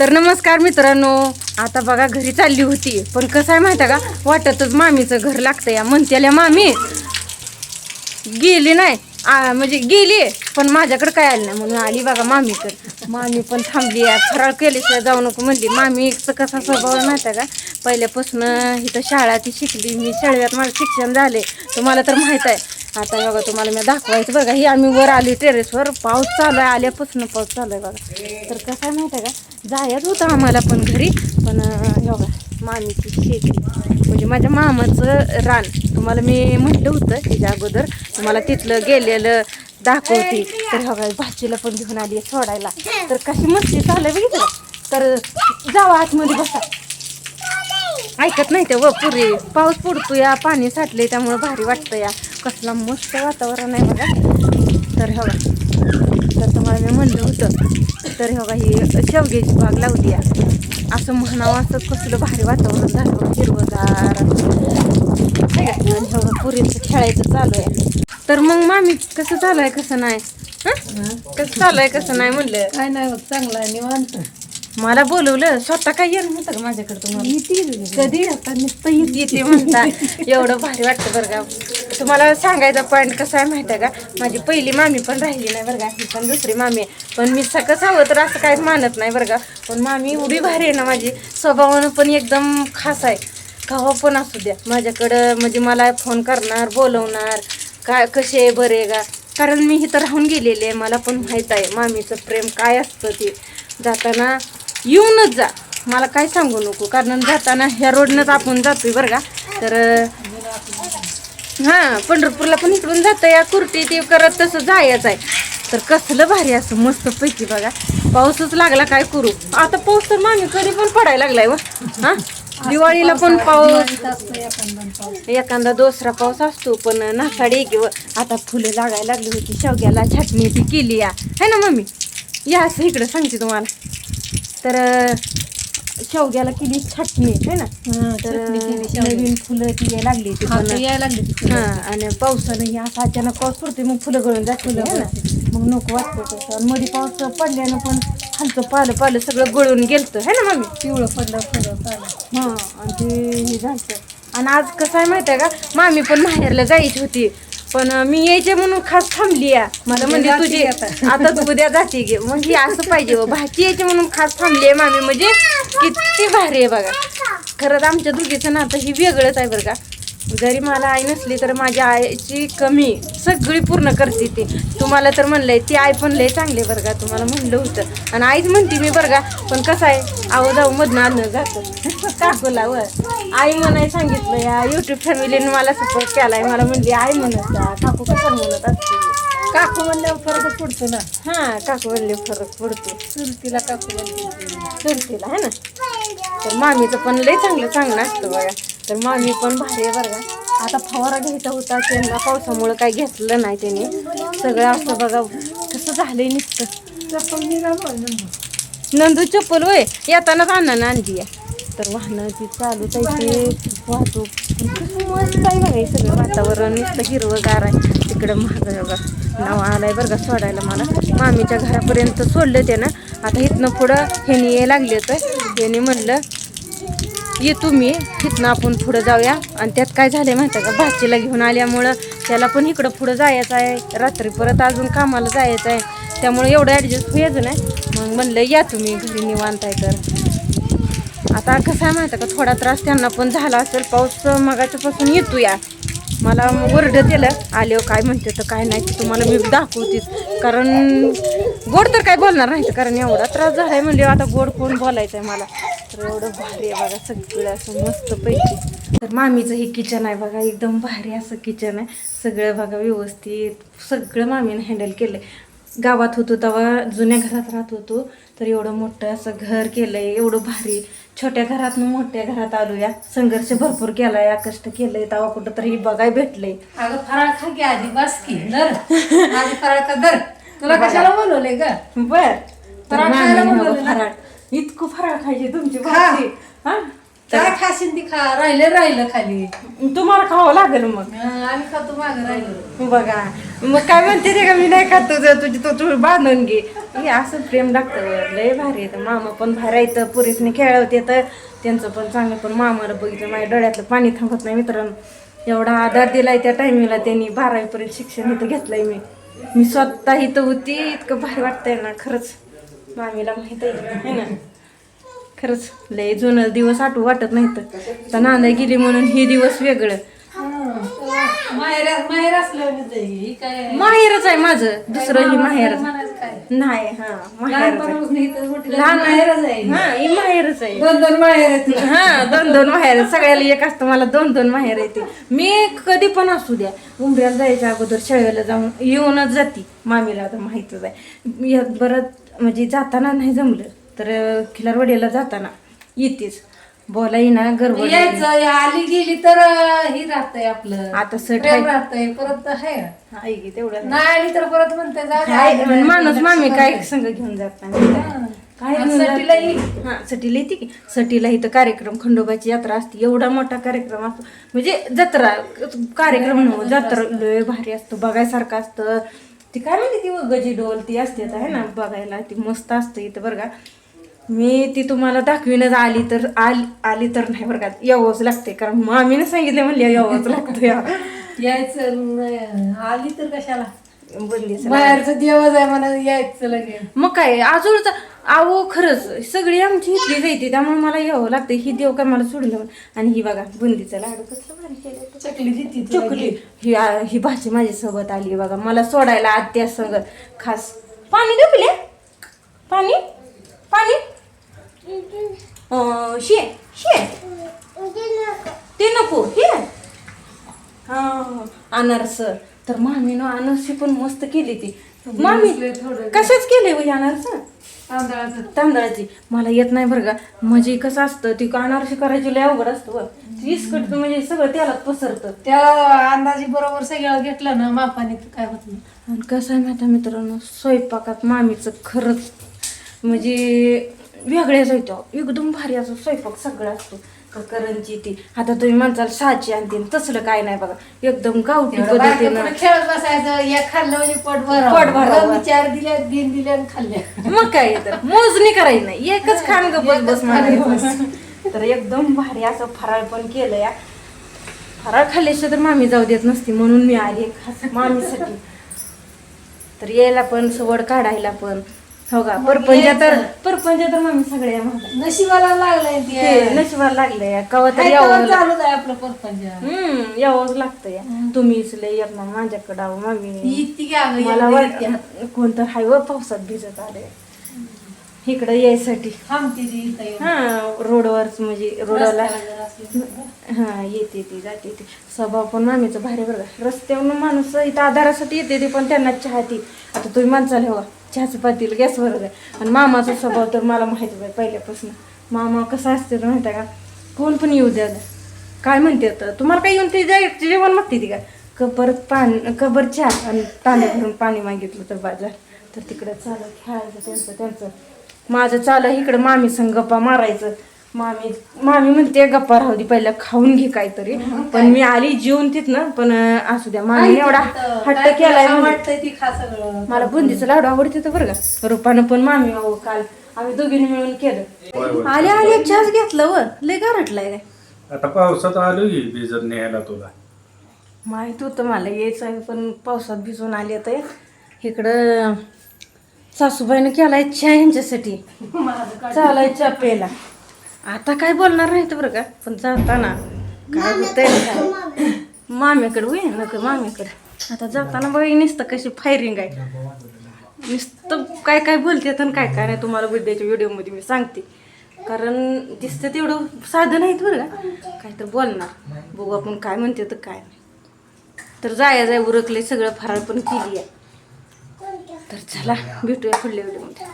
तर नमस्कार मित्रांनो. आता बघा घरी चालली होती. पण कसं आहे माहिती आहे का? वाटतच मामीचं घर लागतं या म्हणत्याल्या मामी गेली नाही. आ, म्हणजे गेली पण माझ्याकडे काय आलं नाही. म्हणून आली बघा मामीकडे. मामी पण थांबली आहे. फराळ केल्याशिवाय जाऊ नको म्हणली. मामीचं कसा स्वभाव आहे माहिती आहे का? पहिल्यापासून इथं शाळा ती शिकली. मी शाळेत माझं शिक्षण झाले तुम्हाला तर माहीत आहे. आता बघा तुम्हाला मी दाखवायचं बघा ही आम्ही वर आली टेरेसवर पाऊस चालू आहे आल्यापासून पाऊस चालू आहे बघा. तर कसं आहे माहिती आहे का? जायचं होतं आम्हाला पण घरी पण बघा मामीची शेती. म्हणजे माझ्या मामाचं रान. तुम्हाला मी म्हटलं होतं त्याच्या अगोदर तुम्हाला तिथलं गेलेलं दाखवते. तर बघा भाचीला पण घेऊन आली आहे सोडायला. तर कशी मस्ती चालू आहे बघितलं? तर जावा आतमध्ये बसा. ऐकत नाही ते व पुरी. पाऊस पडतो या पाणी साठले त्यामुळे भारी वाटतं या. कसलं मस्त वातावरण आहे बघा. तर हो तर तुम्हाला मी म्हणलं होतं तर हो ही शेवग्याची बाग लावली आहे. असं म्हणावं असं कसलं भारी वातावरण झालं हिरवंगार. है का? आणि पुरीचं खेळायचं चालू आहे. तर मग मामी कसं चालू आहे कसं नाही? कसं चालू आहे कसं नाही म्हणलं? काय नाही चांगला आहे निवांत. मला बोलवलं स्वतः काय येणं होतं का माझ्याकडे तुम्हाला. कधी? आता नुसतं येत. येते म्हणता. एवढं भारी वाटतं बरं का. तुम्हाला सांगायचा पॉईंट कसा आहे माहिती आहे का? माझी पहिली मामी पण राहिली नाही बरं का. ही पण दुसरी मामी आहे. पण मी सकस हवं तर असं काहीच मानत नाही बरं का. पण मामी एवढी भारी आहे ना माझी. स्वभावानं पण एकदम खास आहे. कवा पण असू द्या. माझ्याकडं म्हणजे मला फोन करणार बोलवणार काय कसे आहे बरे का? कारण मी इथं राहून गेलेले आहे. मला पण माहीत आहे मामीचं प्रेम काय असतं ते. जाताना येऊनच जा. मला काय सांगू नको कारण जाताना ह्या रोडनंच आपण जातोय बरं का. तर हां पंढरपूरला पण इकडून जातं या कुर्टी ते करत तसं जायचं आहे. तर कसलं भारी असं मस्त पैकी बघा. पाऊसच लागला काय करू? आता पाऊस तर मामी कधी पण पडायला लागलाय हो. व हां? दिवाळीला पण पाऊस. एखादा दुसरा पाऊस असतो पण नासाडी किंवा आता फुलं लागायला लागली होती. शेवग्याला छाटणी ती केली या. है ना मम्मी? या असं इकडं सांगते तुम्हाला. तर शेवग्याला केली छाटणी है ना? तर नवीन फुलं ती यायला लागली ती यायला लागली फुलं. हा आणि पावसानं हे असं अचानक पाऊस पडतोय मग फुलं गळून जाते ना? मग नको वाटतं तसं. मध्ये पाऊस पडल्यानं पण खालचं पालं पालं सगळं गळून गेलतं है ना मम्मी? पिवळं पडलं फुलं चालेल हा आणि ते हे झालं आणि आज कसं आहे माहिती आहे का? मामी पण माहेरला जायची होती. पण मी यायचे म्हणून खास थांबली मला म्हणजे तुझी आता. तू उद्या जाते गे. मग हे असं पाहिजे व भाची यायची म्हणून खास थांबली आहे मामी. म्हणजे किती भारी आहे बघा. खरंच आमच्या दोघीचं नातं ही वेगळंच आहे बरं का. जरी मला आई नसली तर माझ्या आईची कमी सगळी पूर्ण करते ती. तुम्हाला तर म्हणलंय ती आई पण लय चांगली बरं का तुम्हाला म्हणलं होतं. आणि आईच म्हणते मी बरं का पण कसं आहे आहो जाऊ मधनं आणलं जातं. काकूला व आई म्हणाय सांगितलं या युट्यूब फॅमिलीने मला सपोर्ट केलाय. मला म्हणली आई म्हणत काकू कसं म्हणत असते काकू म्हणल्यावर फरक पडतो ना. हां काकू म्हणले फरक पडतो. चुलतीला काकू म्हणते. चुलतीला है ना? तर मामीचं पण लय चांगलं चांगलं असतं बघा. तर मामी पण भारी आहे बरं का. आता फवारा घ्यायचा होता त्यांना पावसामुळं काही घेतलं नाही त्याने. सगळं असं बघा कसं झालंय निघतं नंदू चप्पल होय येतानाच अण्णानं आणली आहे. तर वाहनाची चालूच आहे वाहतूक. मस्त आहे बघा सगळं वातावरण नुसतं हिरवंगार आहे. तिकडं महाग बघा. नाव आलाय बरं का सोडायला मला. मामीच्या घरापर्यंत सोडलं ते ना आता इथनं पुढं ह्यानी ये लागले तर ह्याने म्हणलं येतो मी तिथनं आपण पुढं जाऊया. आणि त्यात काय झालंय माहिती आहे का? भाचीला घेऊन आल्यामुळं त्याला पण इकडं पुढं जायचं आहे. रात्री परत अजून कामाला जायचं आहे. त्यामुळे एवढं ॲडजस्ट व्हायचं नाही मग म्हणलं या तुम्ही घरी निवांत आहे तर. आता कसं आहे माहिती आहे का? थोडा त्रास त्यांना पण झाला असेल. पाऊस मगाच्यापासून येतो या मला ओरड दिलं. आल्यावर हो, काय म्हणते तर काय नाही तुम्हाला मी दाखवतीच. कारण गोड तर काय बोलणार नाही कारण एवढा त्रास झाला आहे म्हणजे आता गोड कोण बोलायचं आहे मला? एवढं भारी आहे बघा सगळं असं मस्त पैकी तर मामीचं हे किचन आहे बघा एकदम भारी असं किचन आहे. सगळं बघा व्यवस्थित सगळं मामीनं हँडल केलं गावात होतो तेव्हा जुन्या घरात राहत होतो तर एवढं मोठं असं घर केलंय एवढं भारी. छोट्या घरातनं मोठ्या घरात आलो या संघर्ष भरपूर केलाय या कष्ट केलंय तेव्हा कुठं तरी बघाय भेटलंय. अगं फराळ खा की आधी बस की दर आधी फराळ का दर तुला कशाला बोलवलंय ग? बर. फराळ खायला बोलवलं ना? फराळ. इतकं फराळ खायचे तुमची खा. भाजी हा? काय खाशील ती खा. राहिलं राहिलं खाली. तुम्हाला खावं लागेल मग. हं, आम्ही खातो मागं राहिलो. बघा. मग काय म्हणते ते का मी नाही खात तुझं? तुझी तो तू बांधून घे. हे असं प्रेम लागतं वर. लय भारी येतं मामा पण भारी येतं पुरीसने खेळवते तर. त्यांचं पण चांगलं. पण मामाला बघितलं माझ्या डोळ्यातलं पाणी थांबत नाही मित्रांनो. एवढा आधार दिलाय त्या टायमिंगला त्यांनी. बारावीपर्यंत शिक्षण इथं घेतलंय मी. मी स्वतः इथं होती. इतकं भारी वाटतंय ना खरंच. मामीला माहीत आहे है ना? खरंच लय जुनं दिवस आठवू वाटत नाही तर नांदा गेली म्हणून हे दिवस वेगळं. म्हणजे माहेरच आहे माझं. दुसरं ही माहेरच. नाही हा माहेरच आहे. लहानपणापासून इथं मोठी लहान माहेरच आहे. हा ही माहेरच आहे. दोन दोन माहेर. हा दोन दोन माहेर सगळ्याला एक असतं मला दोन दोन माहेर येते मी कधी पण असू द्या उंबऱ्याला जायच्या अगोदर शेळ्याला जाऊन येऊनच जाते. मामीला आता माहीतच आहे. बरं म्हणजे जाताना नाही जमलं तर खिलारवाडीला जाताना येतेच. बोला येईना गरबड यायचं आली गेली तर ही राहतंय आपलं. आता सट प्रेम राहतंय परत आहे. आहे की तेवढं नाही आली तर परत म्हणते काय आली नाही. माणूस मामी काय संघ घेऊन जात नाही. काय सटीला. हा सटीला येते की. सटीला इथं कार्यक्रम खंडोबाची यात्रा असते. एवढा मोठा कार्यक्रम असतो. म्हणजे जत्रा कार्यक्रम जत्रा लय भारी असतो. बघायसारखं असतं. ती काय म्हणते ती गजी डोल ती असते आता, है ना बघायला. ती मस्त असतं इथं बरं का. मी ती तुम्हाला दाखवीनच आली तर आली आली तर नाही बरं का. यावंच लागते कारण मामीने सांगितलं म्हणले यावंच लागतं या यायचं आली तर कशाला? बंदीचं बाहेरचं देवच आहे म्हणा यायचं लगेच. मग काय आजोळचा आहो खरंच सगळी आमची इथली जायती त्यामुळे मला यावं लागतं ही देव काय मला सोडलं. आणि ही बघा बुंदीचा लाडू कसं भारी केलं चकली देते चकली. ही. आ- ही भाजी माझ्या सोबत आली बघा. मला सोडायला आत्या संग खास. पाणी दे पिले. पाणी? पाणी? अं, शे शे. ते नको हे. हा अनारस. तर मामीनं अनारसी पण मस्त केली ती. मामी कशाच केले वही अनारस? तांदळाचं. तांदळाची. मला येत नाही बरं का. म्हणजे कसं असतं ती अनारशी करायची लय अवघड असतं बरं. ती इसकट म्हणजे सगळं त्याला पसरतं. त्या अंदाजी बरोबर सगळं घेतलं ना मापाने तर काय होत नाही. आणि कसं आहे माहिती मित्रांनो स्वयंपाकात मामीचं खरंच म्हणजे वेगळ्याच होतो. एकदम भारी असं स्वयंपाक सगळं असतो. क- करंजी ती. आता तुम्ही म्हणताल साची आणते तसलं काय नाही बघा. एकदम गावठी एवढं पद्धतीनं. खेळत बसायचं? एक खाल्लं म्हणजे पोट भरावं. पोट भरावं. दोन चार दिल्या तीन दिल्या आणि खाल्ल्या. मग काय तर. मोजणी करायची नाही. एकच खाण ग बस बस म्हणायचं. तर एकदम भारी असं फराळ पण केलं या फराळ खाल्ल्याशिवाय तर मामी जाऊ देत नसती म्हणून मी आली खास मामीसाठी. तर यायला पण सवड काढायला पण. हो का? परपंजा तर परपंजा तर मामी सगळ्या नशिबाला लागलंय ते. नशिबाला लागले कवा तर यावं चालूच आहे आपलं परपंच. हम्म यावंच लागतं या तुम्हीच लय येत ना माझ्याकडं अहो, मामी इतकी मला कोणतं हाय व पावसात भिजत आले इकडं यायसाठी. हा रोडवरच म्हणजे रोडला. हा येते ती जाते ती. स्वभाव पण मामीचं भारी बरं. रस्त्यावरून माणूस इथं आधारासाठी येते ती पण त्यांना चहा ती. आता तुम्ही माणसाला हवा चहाचं पातील गॅसवर आहे. आणि मामाचा स्वभाव तर मला माहिती आहे पहिल्यापासून. मामा कसा असते तर माहिती आहे का? कोण पण येऊ द्या काय म्हणते तर तुम्हाला काय येऊन ते जायचं जेवण मागते ती का? कबर पाणी कबर चहा आणि तांदूळ भरून पाणी मागितलं तर बाजार तर तिकडं चालू खेळायचं त्यांचं त्यांचं. माझं चालू इकडं मामी संग गप्पा मारायचं. मामी मामी म्हणते गप्पा राहू दे पहिला खाऊन घे काहीतरी. पण मी आली जेवून तिथनं पण असू द्या मामी एवढा तर हट्ट काय केलाय तुला. वाटतंय ती खा सगळं? मला बुंदीचं लाडू आवडते तर बरं का. रुपानं पण मामी अहो काल आम्ही दोघींनी मिळून केलं. आले आले चहाच घेतलं व. लय गारटलाय काय? आता पावसात आलो भिजत न्यायला तुला. माहीत होतं मला यायचं आहे पण पावसात भिजून आले तर इकडं सासूबाईनं केलाय चहा यांच्यासाठी चालाय चहा प्यायला. आता काय बोलणार नाही तर बरं का? पण जाताना काय होतंय काय माम्याकडे होय नको माम्याकडे. आता जाताना बघ नुसतं कशी फायरिंग आहे. नुसतं काय काय बोलते आणि काय काय नाही तुम्हाला बुद्ध्याच्या व्हिडिओमध्ये मी सांगते. कारण दिसतं तेवढं साधन आहेत बरं का? काय तर बोलणार. बघू आपण काय म्हणते तर काय नाही. तर जाया जाय उरकले सगळं फराळ पण केली आहे तर चला भेटूया पुढल्या व्हिडिओमध्ये